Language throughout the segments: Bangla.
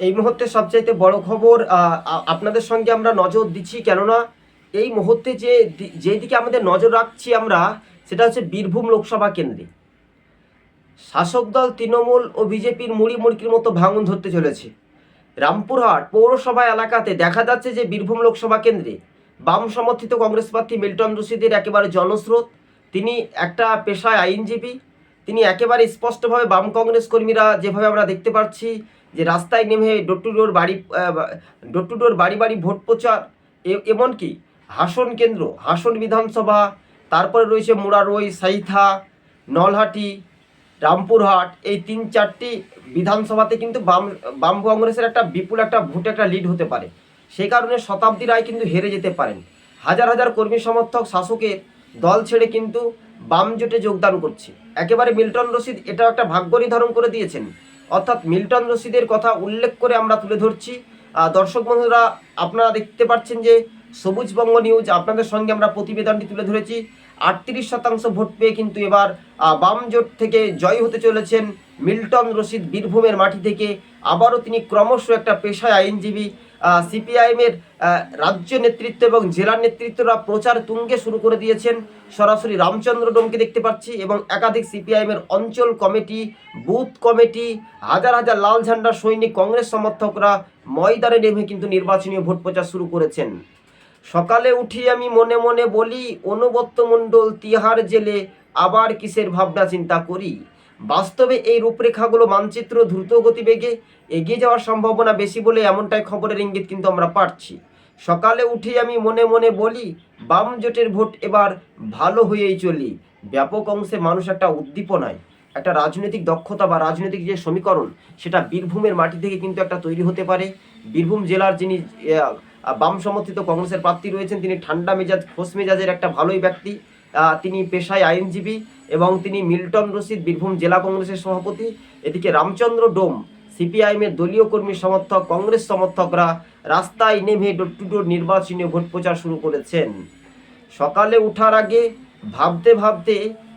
এই মুহূর্তে সবচাইতে বড় খবর আপনাদের সঙ্গে আমরা নজর দিচ্ছি কেননা এই মুহূর্তে যে যেদিকে আমাদের নজর রাখছি আমরা, সেটা হচ্ছে বীরভূম লোকসভা কেন্দ্রে। শাসক দল তৃণমূল ও বিজেপির মুড়ি মুড়কির মতো ভাঙন ধরতে চলেছে। রামপুরহাট পৌরসভা এলাকাতে দেখা যাচ্ছে যে বীরভূম লোকসভা কেন্দ্রে বাম সমর্থিত কংগ্রেস প্রার্থী মিল্টন রশিদের একেবারে জনস্রোত। তিনি একটা পেশায় আইনজীবী, তিনি একেবারে স্পষ্টভাবে বাম কংগ্রেস কর্মীরা যেভাবে আমরা দেখতে পাচ্ছি যে রাস্তায় নেমে ডোর টু ডোর বাড়ি ডোর টু ডোর বাড়ি বাড়ি ভোট প্রচার এমনকি হাসন কেন্দ্র, হাসন বিধানসভা, তারপরে রয়েছে মুরারই, সাইথা, নলহাটি, রামপুরহাট, এই তিন চারটি বিধানসভাতে কিন্তু বাম বাম কংগ্রেসের একটা বিপুল একটা ভোট একটা লিড হতে পারে। সেই কারণে শতাব্দী রায় কিন্তু হেরে যেতে পারেন। হাজার হাজার কর্মী সমর্থক শাসকের দল ছেড়ে কিন্তু বাম জোটে যোগদান করছে। একেবারে মিল্টন রশিদ এটাও একটা ভাগ্য নির্ধারণ করে দিয়েছেন। অর্থাৎ মিল্টন রশিদের কথা উল্লেখ করে আমরা তুলে ধরছি। দর্শক বন্ধুরা, আপনারা দেখতে পাচ্ছেন যে সবুজবঙ্গ নিউজ আপনাদের সঙ্গে আমরা প্রতিবেদনটি তুলে ধরেছি। আটত্রিশ শতাংশ ভোট পেয়ে কিন্তু এবার বাম জোট থেকে জয় হতে চলেছেন মিল্টন রশিদ বীরভূমের মাটি থেকে। আবারও তিনি ক্রমশ একটা পেশায় আইনজীবী। সিপিআইএমের রাজ্য নেতৃত্ব এবং জেলার নেতৃত্বরা প্রচার তুঙ্গে শুরু করে দিয়েছেন। সরাসরি রামচন্দ্র ডোমকে দেখতে পাচ্ছি এবং একাধিক সিপিআইএমের অঞ্চল কমিটি, বুথ কমিটি, হাজার হাজার লাল ঝান্ডা সৈনিক কংগ্রেস সমর্থকরা ময়দানে নেমে কিন্তু নির্বাচনী ভোট প্রচার শুরু করেছেন। সকালে উঠি আমি মনে মনে বলি অনুবত্ত মণ্ডল, তিহার জেলে আবার কিসের ভাবনা চিন্তা করি? বাস্তবে এই রূপরেখাগুলো মানচিত্র দ্রুত গতিবেগে এগিয়ে যাওয়ার সম্ভাবনা বেশি বলে এমনটাই খবরের ইঙ্গিত কিন্তু আমরা পাচ্ছি। সকালে উঠে আমি মনে মনে বলি, বাম জোটের ভোট এবার ভালো হয়েই চলি। ব্যাপক অংশে মানুষ একটা উদ্দীপনায়, একটা রাজনৈতিক দক্ষতা বা রাজনৈতিক যে সমীকরণ, সেটা বীরভূমের মাটি থেকে কিন্তু একটা তৈরি হতে পারে। বীরভূম জেলার যিনি বাম সমর্থিত কংগ্রেসের প্রার্থী রয়েছেন, তিনি ঠান্ডা মেজাজ খোস মেজাজের একটা ভালোই ব্যক্তি। তিনি পেশায় আইনজীবী এবং তিনি মিল্টন রশিদ বীরভূম জেলা কংগ্রেসের সভাপতি। এদিকে রামচন্দ্র ডোম, সিপিআইএমের দলীয় কর্মী সমর্থক, কংগ্রেস সমর্থকরা রাস্তায় নেমে ডোর টু ডোর নির্বাচনী ভোট প্রচার শুরু করেছেন। সকালে ওঠার আগে ভাবতে ভাবতে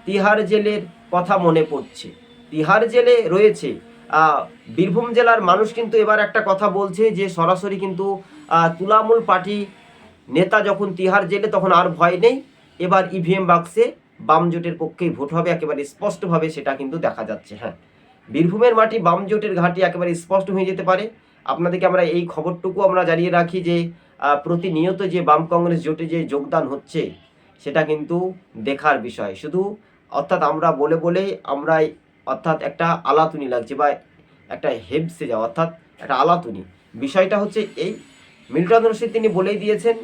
তিহার জেলের কথা মনে পড়ছে। তিহার জেলে রয়েছে। বীরভূম জেলার মানুষ কিন্তু এবার একটা কথা বলছে যে সরাসরি কিন্তু তুলামূল পার্টি নেতা যখন তিহার জেলে তখন আর ভয় নেই। এবার ইভিএম বাক্সে বাম জোটের পক্ষেই ভোট হবে, একেবারে স্পষ্টভাবে সেটা কিন্তু দেখা যাচ্ছে হ্যাঁ। বীরভূমের মাটি বাম জোটের ঘাঁটি একেবারে স্পষ্ট হয়ে যেতে পারে। আপনাদেরকে আমরা এই খবরটুকু আমরা জানিয়ে রাখি যে প্রতিনিয়ত যে বাম কংগ্রেস জোটে যে যোগদান হচ্ছে, সেটা কিন্তু দেখার বিষয়। শুধু অর্থাৎ আমরা বলে বলেই আমরা অর্থাৎ একটা আলাতুনি লাগছে বা একটা হেবসে যাওয়া, অর্থাৎ একটা আলাতুনি। বিষয়টা হচ্ছে এই, মিল্টন রশিদ তিনি বলেই দিয়েছেন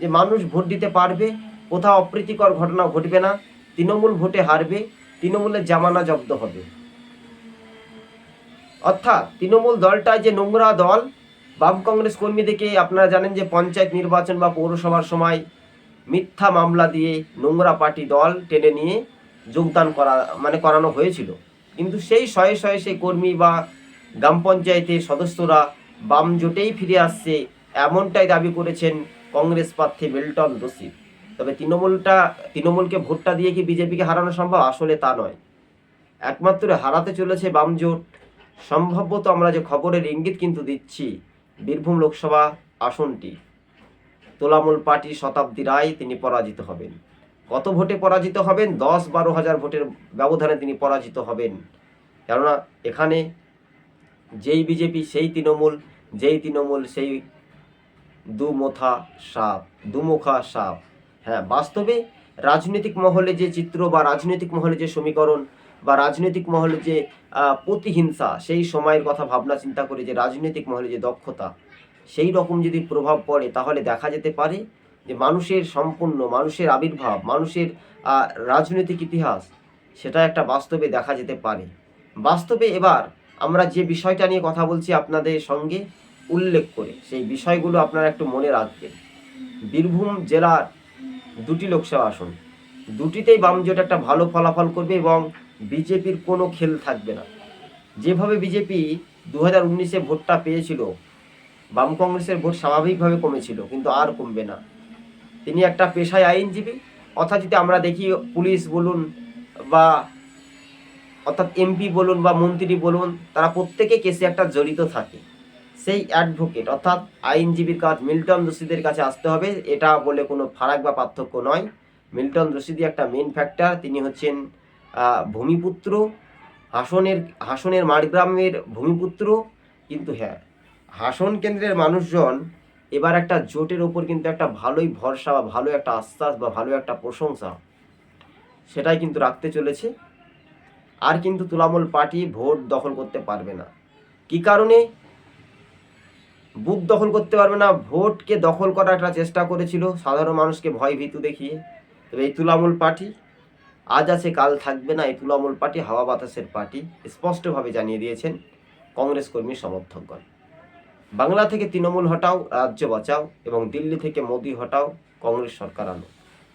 যে, মানুষ ভোট দিতে পারবে কোথাও অপ্রীতিকর ঘটনা ঘটবে না, তৃণমূল ভোটে হারবে, তৃণমূলের জামানা জব্দ হবে। অর্থাৎ তৃণমূল দলটাই যে নোংরা দল, বাম কংগ্রেস কর্মীদেরকে আপনারা জানেন যে পঞ্চায়েত নির্বাচন বা পৌরসভার সময় মিথ্যা মামলা দিয়ে নোংরা পার্টি দল টেনে নিয়ে যোগদান করা মানে করানো হয়েছিল। কিন্তু সেই শয়ে শয়ে সেই কর্মী বা গ্রাম পঞ্চায়েতের সদস্যরা বাম জোটেই ফিরে আসছে, এমনটাই দাবি করেছেন কংগ্রেস প্রার্থী মিল্টন রশিদ তবে তৃণমূলটা, তৃণমূলকে ভোটটা দিয়ে কি বিজেপিকে হারানো সম্ভব? আসলে তা নয়। একমাত্র হারাতে চলেছে বাম জোট। সম্ভবত আমরা যে খবরের ইঙ্গিত কিন্তু দিচ্ছি, বীরভূম লোকসভা আসনটি। তোলামূল পার্টি শতাব্দী রায় তিনি পরাজিত হবেন। কত ভোটে পরাজিত হবেন? দশ বারো হাজার ভোটের ব্যবধানে তিনি পরাজিত হবেন। কেননা এখানে যেই বিজেপি, সেই তৃণমূল, যেই তৃণমূল, সেই দুমোথা সাপ, দুমুখা সাপ। হ্যাঁ বাস্তবে রাজনৈতিক মহলে যে চিত্র বা রাজনৈতিক মহলে যে সমীকরণ বা রাজনৈতিক মহলে যে প্রতিহিংসা, সেই সময়ের কথা ভাবনা চিন্তা করে যে রাজনৈতিক মহলে যে দক্ষতা, সেই রকম যদি প্রভাব পড়ে, তাহলে দেখা যেতে পারে যে মানুষের সম্পূর্ণ, মানুষের আবির্ভাব, মানুষের রাজনৈতিক ইতিহাস, সেটা একটা বাস্তবে দেখা যেতে পারে। বাস্তবে এবার আমরা যে বিষয়টা নিয়ে কথা বলছি আপনাদের সঙ্গে উল্লেখ করে, সেই বিষয়গুলো আপনারা একটু মনে রাখবেন। বীরভূম জেলার দুটি লোকসভা আসন। দুটিতেই বাম জোট একটা ভালো ফলাফল করবে এবং বিজেপির কোনো খেল থাকবে না। যেভাবে বিজেপি দু হাজার উনিশে ভোটটা পেয়েছিল, বাম কংগ্রেসের ভোট স্বাভাবিকভাবে কমেছিল, কিন্তু আর কমবে না। তিনি একটা পেশায় আইনজীবী অর্থাৎ যদি আমরা দেখি পুলিশ বলুন বা অর্থাৎ এমপি বলুন বা মন্ত্রী বলুন, তারা প্রত্যেকে কেসে একটা জড়িত থাকে। সেই অ্যাডভোকেট অর্থাৎ আইনজীবীর কাজ মিল্টন রশিদের কাছে আসতে হবে, এটা বলে কোনো ফারাক বা পার্থক্য নয়। মিল্টন রশিদি একটা মেন ফ্যাক্টর তিনি হচ্ছেন ভূমিপুত্র। হাসনের হাসনের মাড়গ্রামের ভূমিপুত্র, কিন্তু হ্যাঁ হাসন কেন্দ্রের মানুষজন এবার একটা জোটের ওপর কিন্তু একটা ভালোই ভরসা বা ভালো একটা আশ্বাস বা ভালো একটা প্রশংসা, সেটাই কিন্তু রাখতে চলেছে। আর কিন্তু তুলামূল পার্টি ভোট দখল করতে পারবে না। কি কারণে? বুথ দখল করতে পারবে না, ভোটকে দখল করার একটা চেষ্টা করেছিল, সাধারণ মানুষকে ভয় ভীতু দেখিয়ে। তবে এই তুলামূল পার্টি, আজ আছে, কাল থাকবে না, এই তুলামূল পার্টি, হাওয়া বাতাসের পার্টি, স্পষ্টভাবে জানিয়ে দিয়েছেন কংগ্রেস কর্মী সমর্থকগণ বাংলা থেকে তৃণমূল হটাও, রাজ্য বাঁচাও, এবং দিল্লি থেকে মোদি হটাও, কংগ্রেস সরকার আনো।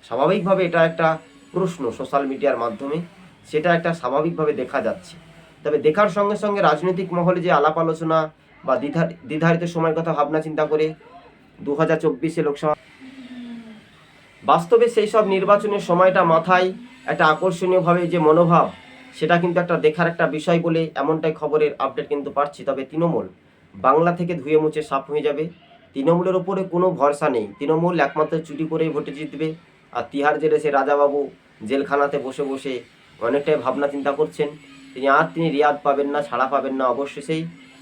স্বাভাবিকভাবে এটা একটা প্রশ্ন সোশ্যাল মিডিয়ার মাধ্যমে, সেটা একটা স্বাভাবিকভাবে দেখা যাচ্ছে। তবে দেখার সঙ্গে সঙ্গে রাজনৈতিক মহলে যে আলাপ আলোচনা বা দ্বিধা দ্বিধারিত সময়ের কথা ভাবনা চিন্তা করে দু হাজার চব্বিশে লোকসভা বাস্তবে সেই সব নির্বাচনের সময়টা মাথায় একটা আকর্ষণীয়ভাবে যে মনোভাব, সেটা কিন্তু একটা দেখার একটা বিষয় বলে এমনটাই খবরের আপডেট কিন্তু পাচ্ছি। তবে তৃণমূল, বাংলা থেকে ধুয়ে মুছে সাফ হয়ে যাবে। তৃণমূলের ওপরে কোনো ভরসা নেই। তৃণমূল একমাত্র চুরি করেই ভোটে জিতবে। আর তিহার জেলে সে রাজাবাবু জেলখানাতে বসে বসে অনেকটাই ভাবনা চিন্তা করছেন। তিনি আর তিনি রিয়াদ পাবেন না, ছাড়া পাবেন না। অবশ্যই সেই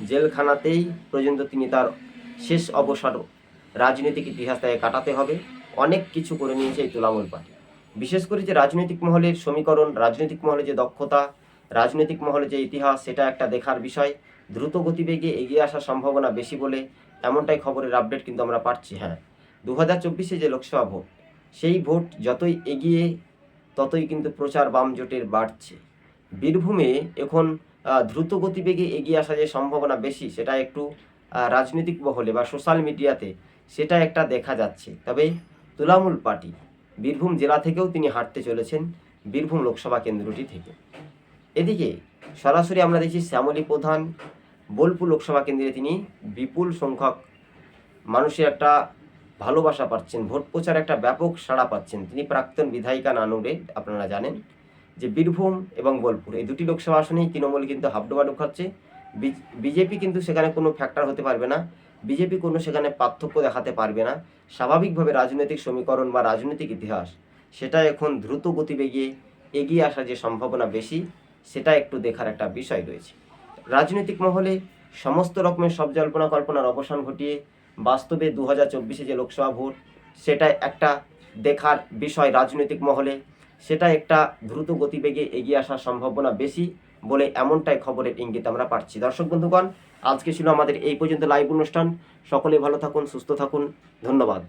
জেলখানাতেই পর্যন্ত তিনি তার শেষ অবসর রাজনৈতিক ইতিহাস তাকে কাটাতে হবে। অনেক কিছু করে নিয়েছে এই তুলামূল পার্টি। বিশেষ করে যে রাজনৈতিক মহলের সমীকরণ, রাজনৈতিক মহলে যে দক্ষতা, রাজনৈতিক মহলে যে ইতিহাস, সেটা একটা দেখার বিষয়। দ্রুত গতিবেগে এগিয়ে আসার সম্ভাবনা বেশি বলে এমনটাই খবরের আপডেট কিন্তু আমরা পাচ্ছি হ্যাঁ। দু হাজার চব্বিশে যে লোকসভা ভোট, সেই ভোট যতই এগিয়ে, ততই কিন্তু প্রচার বাম জোটের বাড়ছে। বীরভূমে এখন দ্রুত গতিবেগে এগিয়ে আসা যে সম্ভাবনা বেশি, সেটা একটু রাজনৈতিক মহলে বা সোশ্যাল মিডিয়াতে সেটা একটা দেখা যাচ্ছে। তবে তুলামূল পার্টি, বীরভূম জেলা থেকেও তিনি হাঁটতে চলেছেন বীরভূম লোকসভা কেন্দ্রটি থেকে। এদিকে সরাসরি আমরা দেখছি শ্যামলী প্রধান, বোলপুর লোকসভা কেন্দ্রে তিনি বিপুল সংখ্যক মানুষের একটা ভালোবাসা পাচ্ছেন, ভোট প্রচার একটা ব্যাপক সাড়া পাচ্ছেন। তিনি প্রাক্তন বিধায়িকা নানুরে, আপনারা জানেন। যে বীরভূম এবং বোলপুর, এই দুটি লোকসভা আসনেই তৃণমূল কিন্তু হাবডোবাডু খাচ্ছে। বিজেপি কিন্তু সেখানে কোনো ফ্যাক্টর হতে পারবে না। বিজেপি কোনো সেখানে পার্থক্য দেখাতে পারবে না। স্বাভাবিকভাবে রাজনৈতিক সমীকরণ বা রাজনৈতিক ইতিহাস, সেটা এখন দ্রুত গতিবেগে এগিয়ে আসার যে সম্ভাবনা বেশি, সেটা একটু দেখার একটা বিষয় রয়েছে। রাজনৈতিক মহলে সমস্ত রকমের সব জল্পনা কল্পনার অবসান ঘটিয়ে বাস্তবে দু হাজার চব্বিশে যে লোকসভা ভোট সেটা একটা দেখার বিষয় রাজনৈতিক মহলে। সেটা একটা দ্রুত গতিবেগে এগিয়ে আসার সম্ভাবনা বেশি বলে এমনটাই খবরের ইঙ্গিত আমরা পাচ্ছি। দর্শক বন্ধুগণ, আজকে ছিল আমাদের এই পর্যন্ত লাইভ অনুষ্ঠান। সকলে ভালো থাকুন, সুস্থ থাকুন। ধন্যবাদ।